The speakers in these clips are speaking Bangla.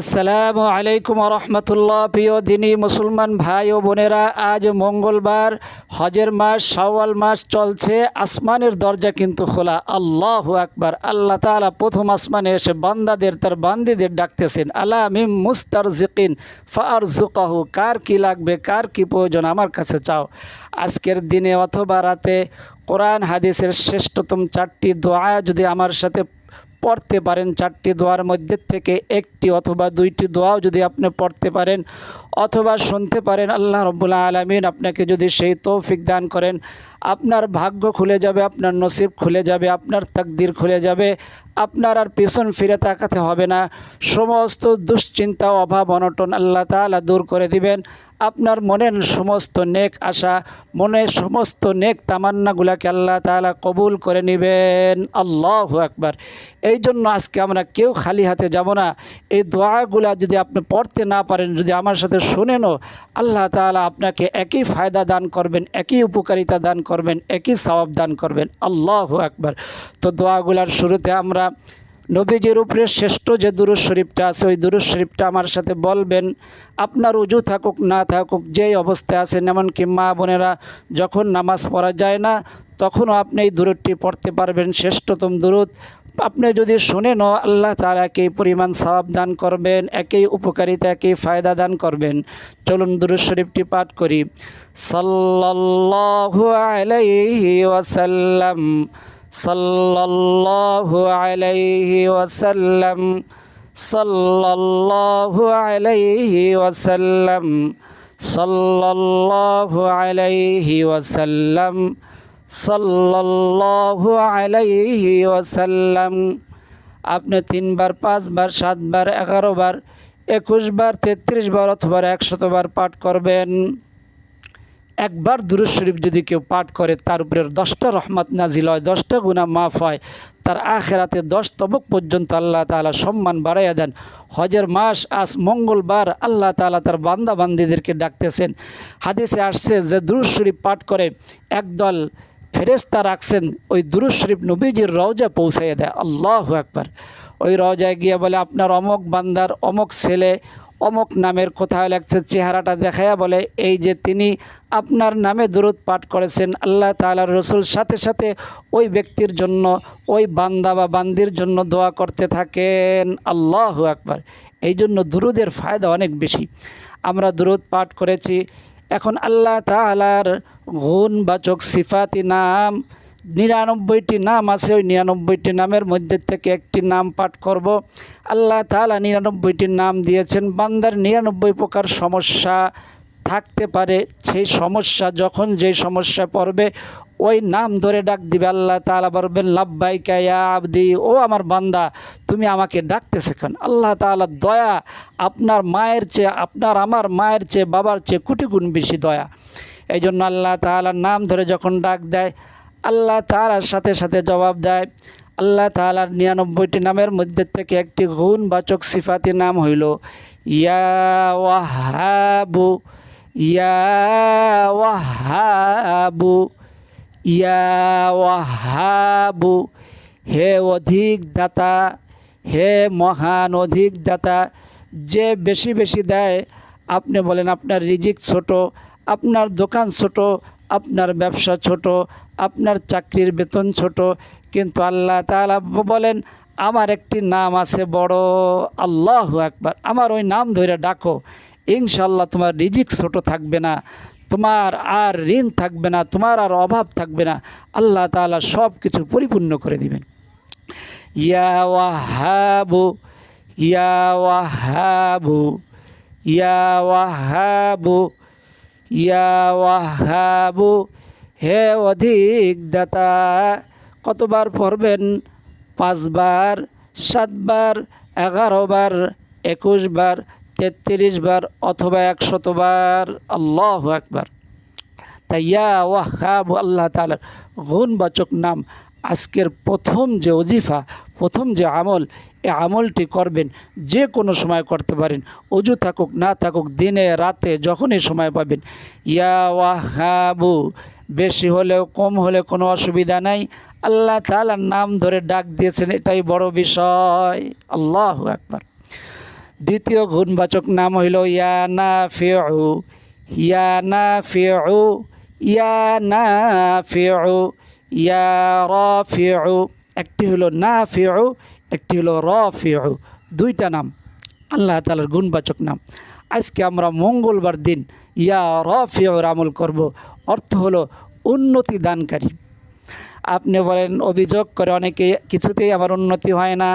আসসালামু আলাইকুম রহমতুল্লাহ প্রিয় দিনী মুসলমান ভাই ও বোনেরা, আজ মঙ্গলবার, হজের মাস, শাওয়াল মাস চলছে, আসমানের দরজা কিন্তু খোলা, আল্লাহ আকবার, আল্লাহ তাআলা প্রথম আসমানে এসে বান্দাদের, তার বান্দিদের ডাকতেছেন, আলা মিম মুস্তার জিকিন ফার জুকাহু কার কি লাগবে, কার কি প্রয়োজন, আমার কাছে চাও। আজকের দিনে অথবা রাতে কোরআন হাদিসের শ্রেষ্ঠতম চারটি দোয়া যদি আমার সাথে পড়তে পারেন চারটি দোয়ার মধ্যে থেকে একটি অথবা দুইটি দোয়াও যদি আপনি পড়তে পারেন অথবা শুনতে পারেন, আল্লাহ রব্বুল্লা আলমিন আপনাকে যদি সেই তৌফিক দান করেন, আপনার ভাগ্য খুলে যাবে, আপনার নসিব খুলে যাবে, আপনার তাকদির খুলে যাবে, আপনার আর পিছন ফিরে তাকাতে হবে না। সমস্ত দুশ্চিন্তা, অভাব, অনটন আল্লাহ তাআলা দূর করে দিবেন। আপনার মনের সমস্ত নেক আশা, মনের সমস্ত নেক তামান্নাগুলাকে আল্লাহ তাআলা কবুল করে নেবেন। আল্লাহ একবার এই জন্য আজকে আমরা কেউ খালি হাতে যাব না। এই দোয়াগুলা যদি আপনি পড়তে না পারেন, যদি আমার সাথে শোনেনও, আল্লাহ তাআলা আপনাকে একই ফায়দা দান করবেন, একই উপকারিতা দান করবেন, একই সওয়াব দান করবেন। আল্লাহ একবার তো দোয়াগুলার শুরুতে আমরা নবীজির উপরে শ্রেষ্ঠ যে দুরুজ শরীফটা আছে, ওই দুরুজ শরীফটা আমার সাথে বলবেন, আপনার উজু থাকুক, না থাকুক, যেই অবস্থায় আছেন, এমনকি মা বোনেরা যখন নামাজ পড়া যায় না, তখনও আপনি এই দুরুদটি পড়তে পারবেন, শ্রেষ্ঠতম দুরুদ। আপনি যদি শোনেনও আল্লাহ তার একই পরিমাণ সওয়াব দান করবেন, একই উপকারিতা, একই ফায়দা দান করবেন। চলুন দুরুদ শরীফটি পাঠ করি। আলাইহি ওয়াসাল্লাম। সাল্লাল্লাহু আলাইহি ওয়াসাল্লাম, সাল্লাল্লাহু আলাইহি ওয়াসাল্লাম, সাল্লাল্লাহু আলাইহি ওয়াসাল্লাম, সাল্লাল্লাহু আলাইহি ওয়াসাল্লাম। আপনি তিনবার, পাঁচবার, সাতবার এগারো বার একুশ বার তেত্রিশ বার অথবা একশতবার পাঠ করবেন। একবার দুরুদ শরীফ যদি কেউ পাঠ করে, তার উপরে দশটা রহমত নাজিল হয়, দশটা গুণা মাফ হয়, তার আখেরাতে দশ তবক পর্যন্ত আল্লাহ তালা সম্মান বাড়াইয়া দেন। হজের মাস, আজ মঙ্গলবার, আল্লাহ তালা তার বান্দা বান্দিদেরকে ডাকতেছেন। হাদিসে আসছে যে দুরুদ শরীফ পাঠ করে একদল ফেরেস্তা রাখছেন, ওই দুরুদ শরীফ নবীজির রওজা পৌঁছাইয়া দেয়। আল্লাহ একবার ওই রওজায় গিয়ে বলে, আপনার অমক বান্দার অমক ছেলে অমক নামের কোথাও লাগছে চেহারাটা দেখায়া বলে, এই যে তিনি আপনার নামে দূরত পাঠ করেছেন, আল্লাহ তালার রসুল সাথে সাথে ওই ব্যক্তির জন্য, ওই বান্দা বা বান্দির জন্য দোয়া করতে থাকেন। আল্লাহ একবার এই জন্য দুরুদের ফায়দা অনেক বেশি। আমরা দুরুদ পাঠ করেছি, এখন আল্লাহ তালার গুণবাচক সিফাতি নাম নিরানব্বইটি নাম আছে, ওই নিরানব্বইটি নামের মধ্যে থেকে একটি নাম পাঠ করব। আল্লাহ তালা নিরানব্বইটি নাম দিয়েছেন, বান্দার নিরানব্বই প্রকার সমস্যা থাকতে পারে, সেই সমস্যা যখন যেই সমস্যা পড়বে, ওই নাম ধরে ডাক দিবে, আল্লাহ তালা বলবেন লাব্বাই কায়া আবদি, ও আমার বান্দা, তুমি আমাকে ডাকতে কেন? আল্লাহ তালা দয়া আপনার মায়ের চেয়ে, আপনার আমার মায়ের চেয়ে, বাবার চেয়ে কোটি গুণ বেশি দয়া। এই জন্য আল্লাহ তালার নাম ধরে যখন ডাক দেয় আল্লাহ তালার সাথে সাথে জবাব দেয়, আল্লাহ তালার নিরানব্বইটি নামের মধ্যে থেকে একটি গুণবাচক সিফাতি নাম হইল ইয়া ওয়াহাবু, ইয়া ইয়া হে অধিক দাতা হে মহান অধিক দাতা যে বেশি বেশি দেয়, আপনি বলেন আপনার রিজিক ছোট, আপনার দোকান ছোট আপনার ব্যবসা ছোট, আপনার চাকরির বেতন ছোট, কিন্তু আল্লাহ তাআলা বলেন, আমার একটি নাম আছে বড়, আল্লাহ একবার আমার ওই নাম ধরে ডাকো ইনশাল্লাহ তোমার রিজিক ছোট থাকবে না, তোমার আর ঋণ থাকবে না, তোমার আর অভাব থাকবে না। আল্লাহ তাআলা সব কিছু পরিপূর্ণ করে দিবেন। ইয়া ওয়াহাবু ইয়া ওয়াহাবু ইয়া ওয়াহাবু ইয়া ওয়াহাবু, হে অধিক দাতা কতবার পড়বেন? পাঁচবার, সাতবার এগারো বার একুশ বার তেত্রিশ বার অথবা একশতবার। আল্লাহ একবার তাই ইয়া ওয়াহাব আল্লাহ তালার গুণবাচক নাম আজকের প্রথম যে অজিফা প্রথম যে আমল, এ আমলটি করবেন, যে কোনো সময় করতে পারেন। অজু থাকুক, না থাকুক, দিনে, রাতে, যখনই সময় পাবেন। ইয়া ওয়াহাবু, বেশি হলেও কম হলে কোনো অসুবিধা নাই। আল্লাহ তালার নাম ধরে ডাক দিয়েছেন, এটাই বড় বিষয়। আল্লাহ একবার দ্বিতীয় গুণবাচক নাম হইল ইয়া না ফেউ ইয়া না ফেউ ইয়া না ফেউ ইয়া একটি হলো না ফেউ একটি হলো র ফেউ দুইটা নাম, আল্লাহ তালার গুণবাচক নাম। আজকে আমরা মঙ্গলবার দিন ইয়া র ফেউর আমল করব, অর্থ হলো উন্নতি দানকারী। আপনি বলেন, অভিযোগ করে অনেকে, কিছুতেই আমার উন্নতি হয় না।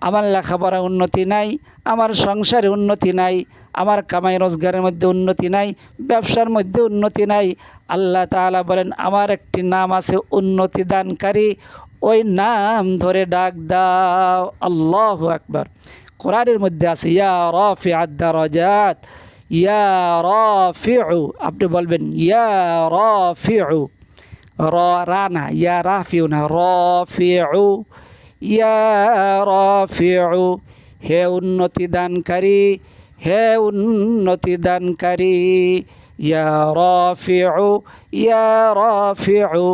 আমার লেখাপড়া উন্নতি নাই, আমার সংসারে উন্নতি নাই, আমার কামাই রোজগারের মধ্যে উন্নতি নাই, ব্যবসার মধ্যে উন্নতি নাই। আল্লাহ তাআলা বলেন, আমার একটি নাম আছে উন্নতি দানকারী, ওই নাম ধরে ডাক দাও। আল্লাহ আকবার। কোরআনের মধ্যে আছে, ইয়া রফি আদারজাত ইয়া রফিউ। আপনি বলবেন, ইয়া রফিউ। র রানা ইয়া রাফিউ না, রফিউ। ইয়া রফিউ হে উন্নতি দানকারী, হে উন্নতি দানকারী, ইয়া রফিউ ইয়া রফিউ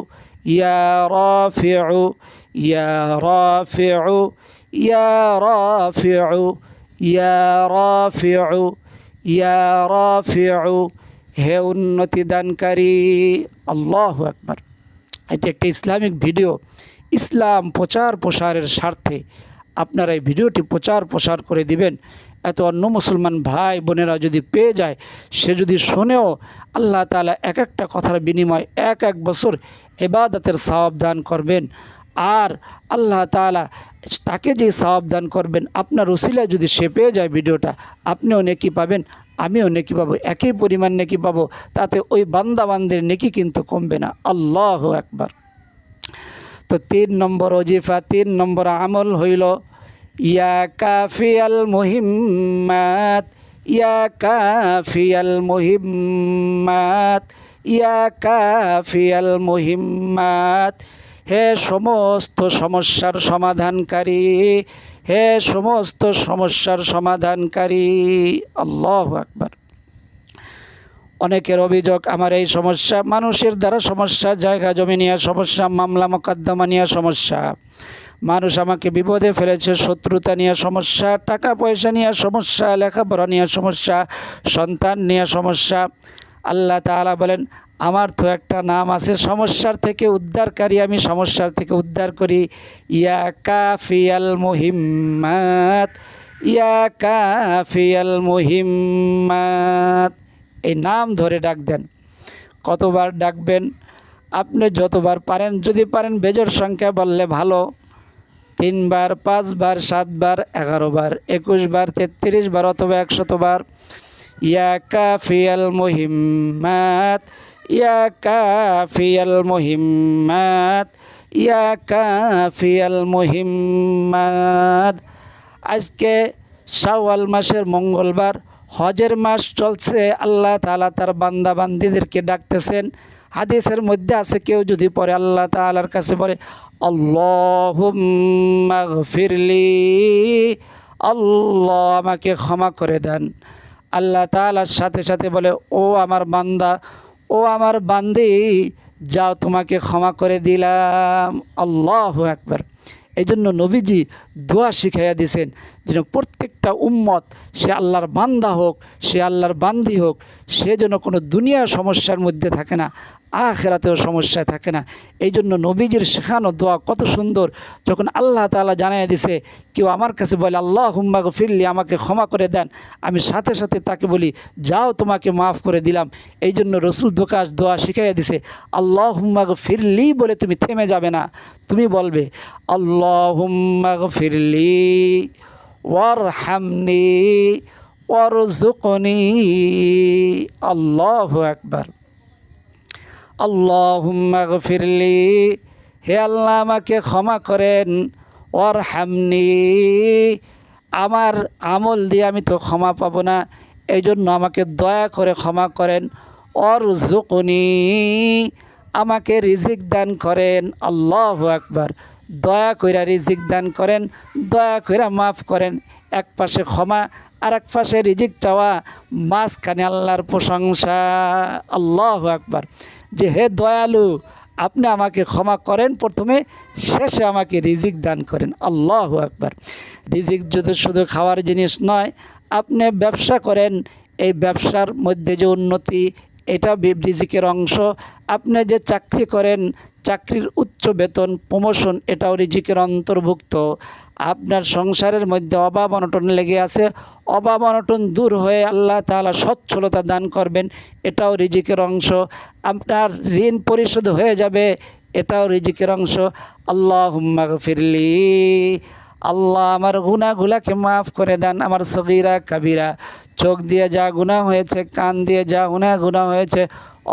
ইয়া রফিউ ইয়া রফিউ ইয়া রফিউ ইয়া রফিউ ইয়া রফিউ। হে উন্নতি দানকারী, আল্লাহ আকবার। এটি একটা ইসলামিক ভিডিও। ইসলাম প্রচার প্রসারের স্বার্থে আপনারা এই ভিডিওটি প্রচার প্রসার করে দিবেন। এত অন্য মুসলমান ভাই বোনেরা যদি পেয়ে যায়, সে যদি শোনেও আল্লাহ তালা এক একটা কথার বিনিময় এক এক বছর এবাদতের সাবধান করবেন আর আল্লাহ তালা তাকে যে সাবধান করবেন, আপনার উসিলায় যদি সে পেয়ে যায় ভিডিওটা, আপনিও নেকি পাবেন, আমিও নেকি পাবো, একই পরিমাণ নেকি পাবো, তাতে ওই বান্দাবান্দের নেকি কিন্তু কমবে না। আল্লাহ একবার তো তিন নম্বর অজিফা তিন নম্বর আমল হইল, ইয়া কাফিয়াল মুহিম্মাত, ইয়া কাফিয়াল মুহিম্মাত, ইয়া কাফিয়াল মুহিম্মাত। হে সমস্ত সমস্যার সমাধানকারী, হে সমস্ত সমস্যার সমাধানকারী, আল্লাহ আকবার। অনেকের অভিযোগ, আমার এই সমস্যা মানুষের দ্বারা সমস্যা, জায়গা জমি নিয়ে সমস্যা, মামলা মোকদ্দমা নিয়ে সমস্যা। মানুষ আমাকে বিপদে ফেলেছে, শত্রুতা নিয়ে সমস্যা টাকা পয়সা নিয়ে সমস্যা, লেখাপড়া নিয়ে সমস্যা, সন্তান নিয়ে সমস্যা। আল্লাহ তাআলা বলেন, আমার তো একটা নাম আছে, সমস্যার থেকে উদ্ধারকারী আমি সমস্যার থেকে উদ্ধার করি। ইয়া কাফিয়াল মুহিম্মাত, ইয়া কাফিয়াল মুহিম্মাত। এই নাম ধরে ডাক দেন। কতবার ডাকবেন? আপনি যতবার পারেন, যদি পারেন বেজর সংখ্যা বললে ভালো। তিনবার, পাঁচবার, সাতবার, এগারোবার, একুশবার তেত্রিশ বার অথবা একশতবার। ইয়া কাফিয়াল মুহিম্মাত, ইয়া কাফিয়াল মুহিম্মাত, ইয়া কাফিয়াল মুহিম্মাত। আজকে শাওয়াল মাসের মঙ্গলবার হজের মাস চলছে, আল্লাহ তাআলা তার বান্দা বান্দিদেরকে ডাকতেছেন। হাদিসের মধ্যে আছে, কেউ যদি পরে আল্লাহ তাআলার কাছে বলে, আল্লাহুম্মা গফিরলি, আল্লাহ আমাকে ক্ষমা করে দেন। আল্লাহ তাআলার সাথে সাথে বলে, ও আমার বান্দা, ও আমার বান্দি, যাও তোমাকে ক্ষমা করে দিলাম। আল্লাহ একবার এই জন্য নবীজি দোয়া শিখাইয়া দিছেন, যেন প্রত্যেকটা উম্মত সে আল্লাহর বান্দা হোক, সে আল্লাহর বান্দি হোক সে যেন কোনো দুনিয়ার সমস্যার মধ্যে থাকে না, আখেরাতেও সমস্যায় থাকে না। এই জন্য নবীজির শেখানো দোয়া কত সুন্দর। যখন আল্লাহ তাআলা জানাই দিছে, কেউ আমার কাছে বলে আল্লাহ হুম্মা ফিরলি আমাকে ক্ষমা করে দেন। আমি সাথে সাথে তাকে বলি, যাও, তোমাকে মাফ করে দিলাম। এই জন্য রসুল দোকাশ দোয়া শিখাইয়া দিছে আল্লাহ হুম্মা ফিরলি বলে তুমি থেমে যাবে না। তুমি বলবে আল্লাহ হুম্মা ফিরলি ওয়ার হামনি ওয়ার জুকনি আল্লাহ একবার আল্লাহুম্মা গফিরলি। হে আল্লাহ, আমাকে ক্ষমা করেন ওর হামনি আমার আমল দিয়ে আমি তো ক্ষমা পাবো না এই জন্য আমাকে দয়া করে ক্ষমা করেন ওর জুকনি আমাকে রিজিক দান করেন, আল্লাহ একবার দয়া কইরা রিজিক দান করেন, দয়া কইরা মাফ করেন এক পাশে ক্ষমা আর এক পাশে রিজিক চাওয়া, মাঝখানে আল্লাহর প্রশংসা। আল্লাহ একবার যে হে দয়ালু, আপনি আমাকে ক্ষমা করেন, প্রথমে শেষে আমাকে রিজিক দান করেন। আল্লাহ একবার রিজিক যদি শুধু খাওয়ার জিনিস নয়, আপনি ব্যবসা করেন, এই ব্যবসার মধ্যে যে উন্নতি এটা রিজিকের অংশ। আপনি যে চাকরি করেন, চাকরির উচ্চ বেতন প্রমোশন এটাও রিজিকের অন্তর্ভুক্ত। আপনার সংসারের মধ্যে অভাব অনটন লেগে আছে। অভাব অনটন দূর হয়ে আল্লাহ তাআলা সচ্ছলতা দান করবেন, এটাও রিজিকের অংশ। আপনার ঋণ পরিশোধ হয়ে যাবে, এটাও রিজিকের অংশ। আল্লাহ ফিরলি আল্লাহ আমার গুনাহগুলাকে মাফ করে দেন, আমার সগিরা কাবিরা। চোখ দিয়ে যা গুনাহ হয়েছে, কান দিয়ে যা গুনাহ গুনাহ হয়েছে,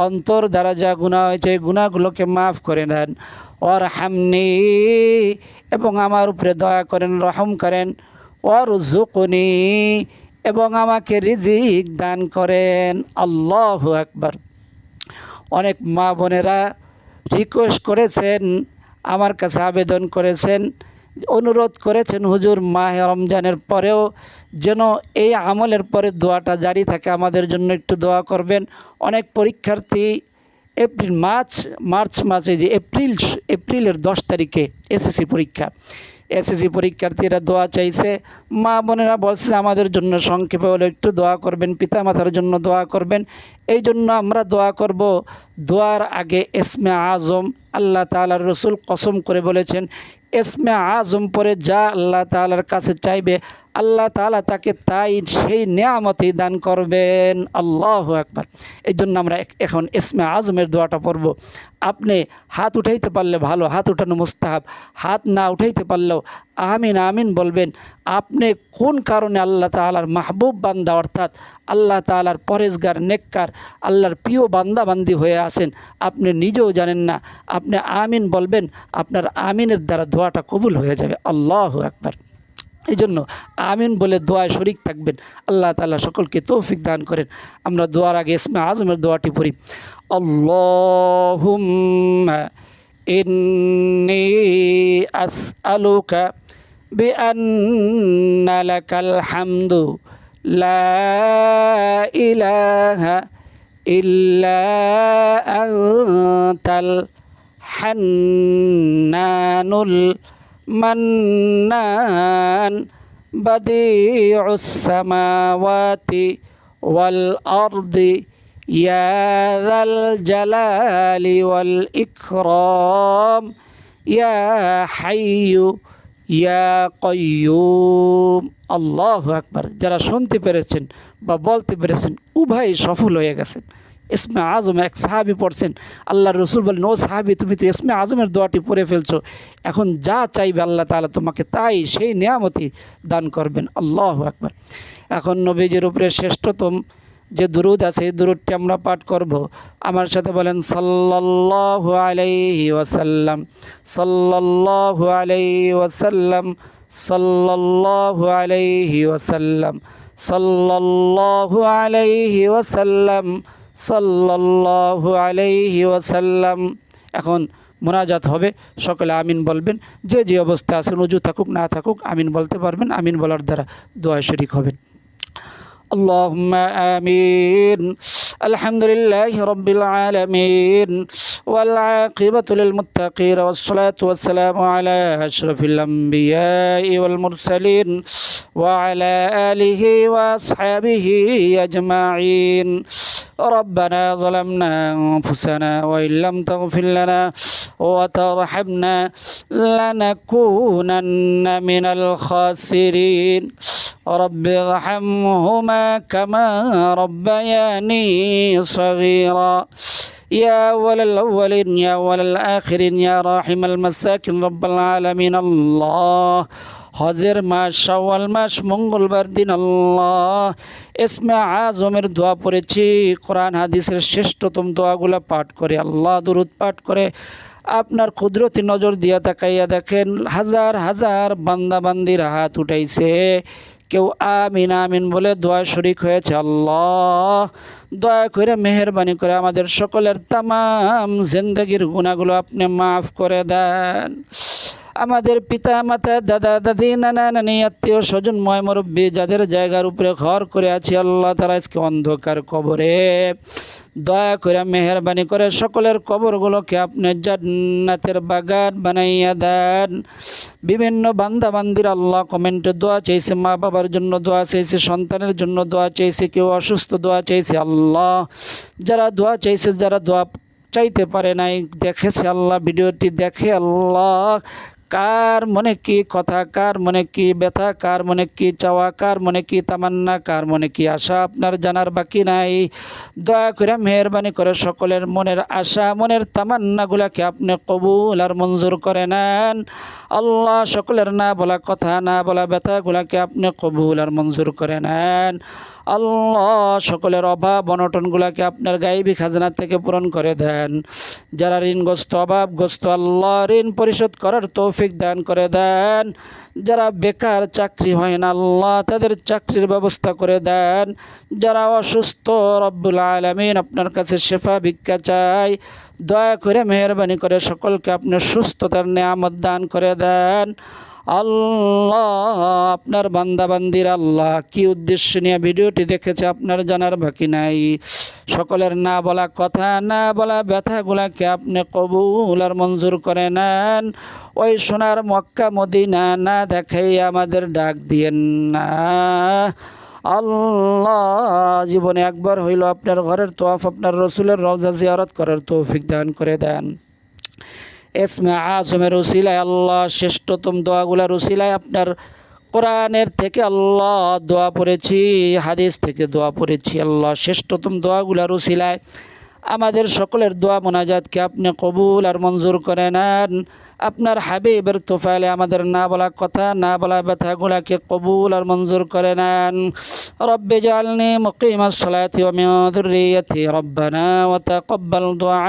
অন্তর দ্বারা যা গুনাহ হয়েছে, এই গুনাহগুলোকে মাফ করে দেন। ওর হামনি এবং আমার উপরে দয়া করেন, রহম করেন। ওর জুকনি এবং আমাকে রিজিক দান করেন। আল্লাহ একবার অনেক মা বোনেরা রিকোয়েস্ট করেছেন, আমার কাছে আবেদন করেছেন। অনুরোধ করেছেন হুজুর মাহ রমজানের পরেও যেন এই আমলের পরে দোয়াটা জারি থাকে। আমাদের জন্য একটু দোয়া করবেন। অনেক পরীক্ষার্থী এপ্রিল, মার্চ মার্চ মাসে যে এপ্রিল, এপ্রিলের দশ তারিখে এসএসসি পরীক্ষা। এসএসসি পরীক্ষার্থীরা দোয়া চাইছে। মা বোনেরা বলছে আমাদের জন্য সংক্ষেপে হলে একটু দোয়া করবেন, পিতামাতার জন্য দোয়া করবেন। এই জন্য আমরা দোয়া করব, দোয়ার আগে এসমে আজম আল্লাহ তাআলার রসুল কসম করে বলেছেন এসমে আজম পরে যা আল্লাহ তালার কাছে চাইবে, আল্লাহ তালা তাকে তাই সেই নেয়ামতেই দান করবেন। আল্লাহ একবার এই জন্য আমরা এখন এসমে আজমের দোয়াটা পড়ব। আপনি হাত উঠাইতে পারলে ভালো, হাত উঠানো মুস্তাহাব। হাত না উঠাইতে পারলেও আমিন আমিন বলবেন, আপনি কোন কারণে আল্লাহ তাআলার মাহবুব বান্দা অর্থাৎ আল্লাহ তাআলার পরেজগার, নেককার, আল্লাহর প্রিয় বান্দাবান্দি হয়ে আসেন আপনি নিজেও জানেন না, আপনি আমিন বলবেন, আপনার আমিনের দ্বারা দোয়াটা কবুল হয়ে যাবে। আল্লাহ একবার এই জন্য আমিন বলে দোয়ায় শরিক থাকবেন, আল্লাহ তাআলা সকলকে তৌফিক দান করেন। আমরা দোয়ার আগে ইসমে আজমের দোয়াটি পড়ি, আল্লাহুম্মা إني أسألك بأن لك الحمد. لا إله إلا أنت الحنان المنان. بديع السماوات والأرض يا ذا الجلال والإكرام يا حي ইয়া কয়ুম আল্লাহ আকবার যারা শুনতে পেরেছেন বা বলতে পেরেছেন উভয়ই সফল হয়ে গেছেন ইসমে আজম এক সাহাবি পড়ছেন আল্লাহ রসুল বলেন ও সাহাবি তুমি তো ইসমে আজমের দোয়াটি পড়ে ফেলছো এখন যা চাইবে আল্লাহ তাআলা তোমাকে তাই সেই নিয়ামতি দান করবেন আল্লাহ আকবার এখন নবীজির উপরে শ্রেষ্ঠতম যে দুরুদ আছে, এই দুরুদটি আমরা পাঠ করব। আমার সাথে বলেন, সাল্লাল্লাহু আলাইহি ওয়াসাল্লাম, সাল্লাল্লাহু আলাইহি ওয়াসাল্লাম, সাল্লাল্লাহু আলাইহি ওয়াসাল্লাম, সাল্লাল্লাহু আলাইহি ওয়াসাল্লাম, সাল্লাল্লাহু আলাইহি ওয়াসাল্লাম। এখন মোনাজাত হবে, সকলে আমিন বলবেন। যে যে অবস্থা আছেন উজু থাকুক, না থাকুক, আমিন বলতে পারবেন, আমিন বলার দ্বারা দোয়া শরিক হবেন। اللهم آمين. الحمد لله رب العالمين. والعاقبة للمتقين والصلاة والسلام على أشرف الأنبياء والمرسلين وعلى آله وأصحابه أجمعين. ربنا ظلمنا أنفسنا وإن لم تغفر لنا وترحمنا لنكونن من الخاسرين رب ارحمهما كما ربياني صغيرا يا أول الأولين يا أول الآخرين يا راحم المساكن رب العالمين الله হজের মাস শাওয়াল মাস মঙ্গলবার দিন আল্লাহ ইসমে আজমের দোয়া পড়েছি। কোরআন, হাদিসের শ্রেষ্ঠতম দোয়াগুলো পাঠ করে, আল্লাহ দুরুদ পাঠ করে, আপনার কুদরতি নজর দিয়া তাকাইয়া দেখেন, হাজার হাজার বান্দাবান্দির হাত উঠাইছে। কেউ আমিন আমিন বলে দোয়া শরিক হয়েছে আল্লাহ। দয়া করে, মেহরবানি করে আমাদের সকলের তাম জিন্দগির গুণাগুলো আপনি মাফ করে দেন। আমাদের পিতা, মাতা, দাদা, দাদি, নানা, নানি, আত্মীয়, স্বজন, ময় মুরব্বী, যাদের জায়গার উপরে ঘর করে আছি, আল্লাহ তারা আজকে অন্ধকার কবরে। দয়া করে মেহরবানি করে সকলের কবরগুলোকে আপনি জান্নাতের বাগান বানাইয়া দেন। বিভিন্ন বান্দা বান্দির আল্লাহ কমেন্টে দোয়া চাইছে, মা বাবার জন্য দোয়া চাইছে, সন্তানের জন্য দোয়া চাইছে, কেউ অসুস্থ দোয়া চাইছে, আল্লাহ। যারা দোয়া চাইছে, যারা দোয়া চাইতে পারে নাই, দেখেছে আল্লাহ, ভিডিওটি দেখে আল্লাহ। কার মনে কি কথা, কার মনে কি ব্যথা, কার মনে কি চাওয়া, কার মনে কি তামান্না, কার মনে কি আশা আপনার জানার বাকি নাই? দয়া করে মেহরবানি করে সকলের মনের আশা, মনের তামান্নাগুলাকে আপনি কবুল আর মঞ্জুর করে নেন। আল্লাহ সকলের না বলা কথা, না বলা ব্যথাগুলাকে আপনি কবুল আর মঞ্জুর করে নেন। আল্লাহ সকলের অভাব অনটনগুলাকে আপনার গাইবী খাজনা থেকে পূরণ করে দেন। যারা ঋণগ্রস্ত, অভাবগ্রস্ত, আল্লাহ ঋণ পরিশোধ করার তৌফিক দান করে দেন। যারা বেকার চাকরি হয় না আল্লাহ, তাদের চাকরির ব্যবস্থা করে দেন। যারা অসুস্থ, রব্বুল আলমিন আপনার কাছে শেফা ভিক্ষা চাই দয়া করে মেহরবানি করে সকলকে আপনার সুস্থতার নিয়ামত দান করে দেন। আল্লাহ, আপনার বান্দাবান্দির আল্লাহ, কি উদ্দেশ্য নিয়ে ভিডিওটি দেখেছে আপনার জানার বাকি নাই। সকলের না বলা কথা, না বলা ব্যথাগুলাকে আপনি কবুল আর মঞ্জুর করে নেন। ওই সোনার মক্কা মদিনা না দেখাই আমাদের ডাক দিয়েন না। আল্লাহ, জীবনে একবার হইল আপনার ঘরের তোয়াফ, আপনার রসুলের রওজা জিয়ারত করার তৌফিক দান করে দেন। এসমে আজমের উসিলায় আল্লাহ শ্রেষ্ঠতম দোয়াগুলার উসিলায় আপনার কোরআনের থেকে আল্লাহ দোয়া পড়েছি, হাদিস থেকে দোয়া পড়েছি, আল্লাহ শ্রেষ্ঠতম দোয়াগুলার উসিলায় আমাদের সকলের দোয়া মোনাজাতকে আপনি কবুল আর মঞ্জুর করে নেন? আপনার হাবিবের তোফাইলে আমাদের না বলা কথা, না বলা ব্যথাগুলাকে কবুল আর মঞ্জুর করে নেন। রব্বে জালনি মুকিম সলাতি ও মিয়ুরিয়তি রব্বানা ওয়া তাকাব্বাল দুআ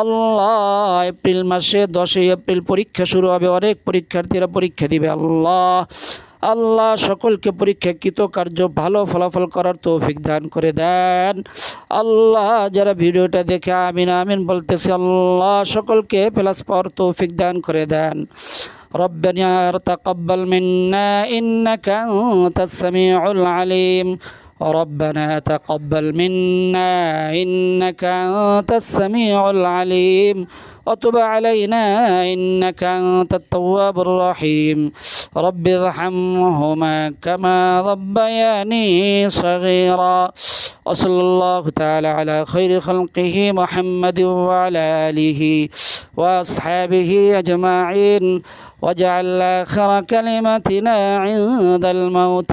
আল্লাহ এপ্রিল মাসে দশই এপ্রিল পরীক্ষা শুরু হবে, অনেক পরীক্ষার্থীরা পরীক্ষা দিবে, আল্লাহ। আল্লাহ সকলকে পরীক্ষা কার্য ভালো ফলাফল করার তৌফিক দান করে দেন আল্লাহ যারা ভিডিওটা দেখে আমিন আমিন বলতেছে আল্লাহ সকলকে প্লাস পাওয়ার তৌফিক দান করে দেন ربنا تقبل منا إنك أنت السميع العليم ربنا تقبل منا إنك أنت السميع العليم وتب علينا إنك أنت التواب الرحيم رب ارحمهما كما ربياني صغيرا وصلى الله تعالى على خير خلقه محمد وعلى آله وأصحابه أجمعين واجعل آخر كلمتنا عند الموت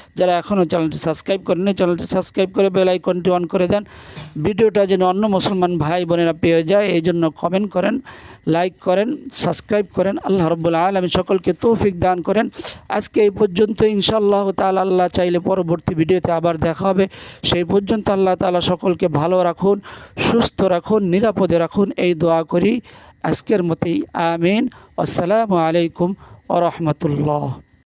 যারা এখনও চ্যানেলটি সাবস্ক্রাইব করেনি চ্যানেলটি সাবস্ক্রাইব করে বেল আইকনটি অন করে দেন। ভিডিওটা যেন অন্য মুসলমান ভাই বোনেরা পেয়ে যায়, এই জন্য কমেন্ট করেন লাইক করেন সাবস্ক্রাইব করেন। আল্লাহ রব্বুল আলমী সকলকে তৌফিক দান করেন। আজকে এই পর্যন্ত, ইনশাআল্লাহ তাল আল্লাহ চাইলে পরবর্তী ভিডিওতে আবার দেখা হবে। সেই পর্যন্ত আল্লাহ তালা সকলকে ভালো রাখুন, সুস্থ রাখুন, নিরাপদে রাখুন, এই দোয়া করি। আজকের মতেই, আমিন। আসসালামু আলাইকুম ও রহমতুল্লাহ।